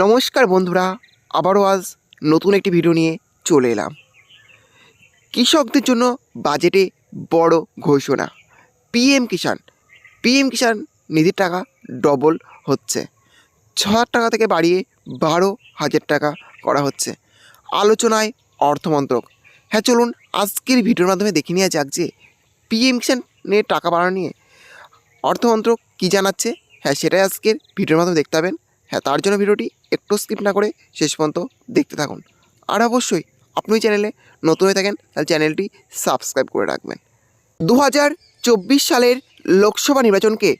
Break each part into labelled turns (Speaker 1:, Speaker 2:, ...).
Speaker 1: নমস্কার বন্ধুরা, আবারও আজ নতুন একটি ভিডিও নিয়ে চলে এলাম। কৃষকদের জন্য বাজেটে বড় ঘোষণা। পিএম কিষাণ পিএম কিষাণ নিধির টাকা ডবল হচ্ছে। ছ টাকা থেকে বাড়িয়ে বারো হাজার টাকা করা হচ্ছে। আলোচনায় অর্থমন্ত্রক। হ্যাঁ চলুন আজকের ভিডিওর মাধ্যমে দেখে নেওয়া যাক যে পিএম কিষাণের টাকা বাড়ানো নিয়ে অর্থমন্ত্রক কী জানাচ্ছে। হ্যাঁ সেটাই আজকের ভিডিওর মাধ্যমে দেখতে পাবেন। হ্যাঁ তার জন্য ভিডিওটি একটু স্কিপ না করে শেষ পর্যন্ত দেখতে থাকুন। আর অবশ্যই আপনি চ্যানেলে নতুন হয়ে থাকেন, তাহলে চ্যানেলটি সাবস্ক্রাইব করে রাখবেন। দু হাজার চব্বিশ সালের লোকসভা নির্বাচনকে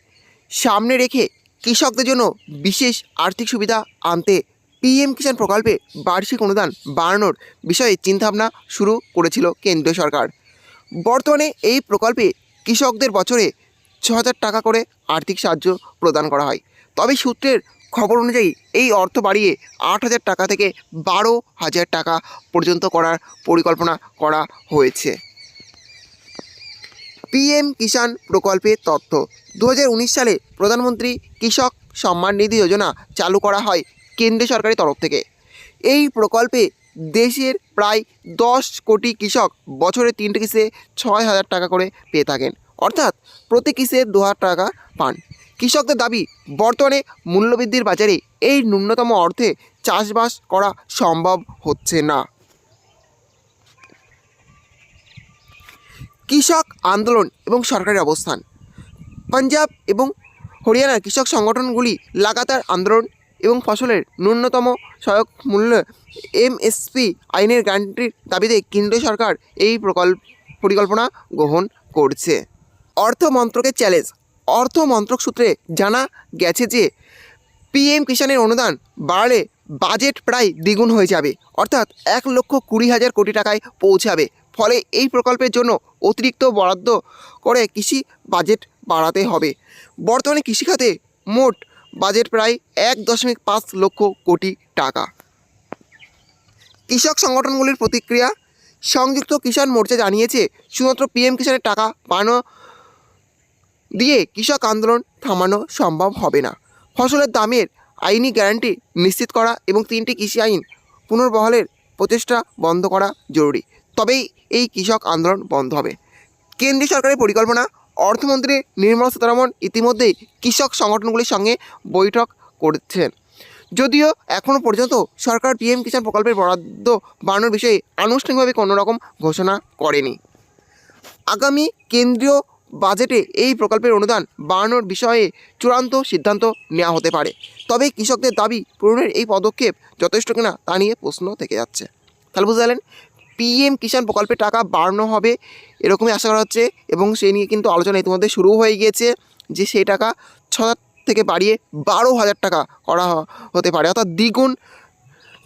Speaker 1: সামনে রেখে কৃষকদের জন্য বিশেষ আর্থিক সুবিধা আনতে পিএম কিষাণ প্রকল্পে বার্ষিক অনুদান বাড়ানোর বিষয়ে চিন্তাভাবনা শুরু করেছিল কেন্দ্রীয় সরকার। বর্তমানে এই প্রকল্পে কৃষকদের বছরে ছ টাকা করে আর্থিক সাহায্য প্রদান করা হয়। তবে সূত্রের খবর অনুযায়ী এই অর্থ বাড়িয়ে আট হাজার টাকা থেকে বারো হাজার টাকা পর্যন্ত করার পরিকল্পনা করা হয়েছে। পিএম কিষাণ প্রকল্পের তথ্য দু হাজার উনিশ সালে প্রধানমন্ত্রী কৃষক সম্মান নিধি যোজনা চালু করা হয় কেন্দ্রীয় সরকারের তরফ থেকে। এই প্রকল্পে দেশের প্রায় দশ কোটি কৃষক বছরে তিনটে কিসে ছয় হাজার টাকা করে পেয়ে থাকেন। অর্থাৎ প্রতি কিসে দু হাজার টাকা পান। কৃষকদের দাবি, বর্তমানে মূল্যবৃদ্ধির বাজারে এই ন্যূনতম অর্থে চাষবাস করা সম্ভব হচ্ছে না। কৃষক আন্দোলন এবং সরকারের অবস্থান। পাঞ্জাব এবং হরিয়ানার কৃষক সংগঠনগুলি লাগাতার আন্দোলন এবং ফসলের ন্যূনতম সহায়ক মূল্য এমএসপি আইনের গ্যারান্টির দাবিতে কেন্দ্রীয় সরকার এই প্রকল্প, পরিকল্পনা গ্রহণ করছে। অর্থ মন্ত্রকের চ্যালেঞ্জ অর্থ মন্ত্রক সূত্রে জানা গেছে যে পিএম কিষাণের অনুদান বাড়লে বাজেট প্রায় দ্বিগুণ হয়ে যাবে, অর্থাৎ এক লক্ষ কুড়ি হাজার কোটি টাকায় পৌঁছাবে। ফলে এই প্রকল্পের জন্য অতিরিক্ত বরাদ্দ করে কৃষি বাজেট বাড়াতে হবে। বর্তমানে কৃষিখাতে মোট বাজেট প্রায় এক দশমিক পাঁচ লক্ষ কোটি টাকা। কৃষক সংগঠনগুলির প্রতিক্রিয়া, সংযুক্ত কিষাণ মোর্চা জানিয়েছে, শুধুমাত্র পিএম কিষাণের টাকা বানো দিয়ে কৃষক আন্দোলন থামানো সম্ভব হবে না। ফসলের দামের আইনি গ্যারান্টি নিশ্চিত করা এবং তিনটি কৃষি আইন পুনর্বহালের প্রচেষ্টা বন্ধ করা জরুরি। তবেই এই কৃষক আন্দোলন বন্ধ হবে। কেন্দ্রীয় সরকারের পরিকল্পনা, অর্থমন্ত্রী নির্মলা সীতারামন ইতিমধ্যেই কৃষক সংগঠনগুলির সঙ্গে বৈঠক করছেন। যদিও এখনও পর্যন্ত সরকার পিএম কিষাণ প্রকল্পের বরাদ্দ বাড়ানোর বিষয়ে আনুষ্ঠানিকভাবে কোনো রকম ঘোষণা করেনি। আগামী কেন্দ্রীয় বাজেটে এই প্রকল্পের অনুদান বাড়ানোর বিষয়ে চূড়ান্ত সিদ্ধান্ত নেওয়া হতে পারে। তবে কৃষকদের দাবি পূরণের এই পদক্ষেপ যথেষ্ট কিনা তা নিয়ে প্রশ্ন থেকে যাচ্ছে। তাহলে বুঝতে পারলেন, পিএম কিষাণ প্রকল্পের টাকা বাড়ানো হবে এরকমই আশা করা হচ্ছে এবং সেই নিয়ে কিন্তু আলোচনা ইতিমধ্যে শুরু হয়ে গিয়েছে যে সেই টাকা ছ থেকে বাড়িয়ে বারো হাজার টাকা করা হতে পারে। অর্থাৎ দ্বিগুণ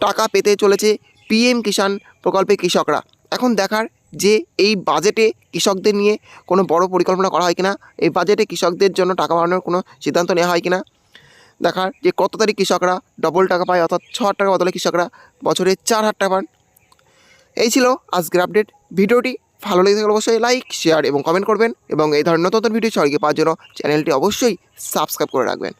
Speaker 1: টাকা পেতে চলেছে পিএম কিষাণ প্রকল্পে কৃষকরা। এখন দেখার যে এই বাজেটে কৃষকদের নিয়ে কোনো বড় পরিকল্পনা করা হয় কিনা, এই বাজেটে কৃষকদের জন্য টাকা বাড়ানোর কোনো সিদ্ধান্ত নেওয়া হয় কিনা, দেখার যে কত তারিখ কৃষকরা ডবল টাকা পায় অর্থাৎ ছ হাজার টাকা বদলে কৃষকরা বছরে চার হাজার টাকা পান। এই ছিল আজকের আপডেট ভিডিওটি ভালো লেগে থাকলে অবশ্যই লাইক শেয়ার এবং কমেন্ট করবেন এবং এই ধরনের নতুন নতুন ভিডিও সবাইকে পাওয়ার জন্য চ্যানেলটি অবশ্যই সাবস্ক্রাইব করে রাখবেন।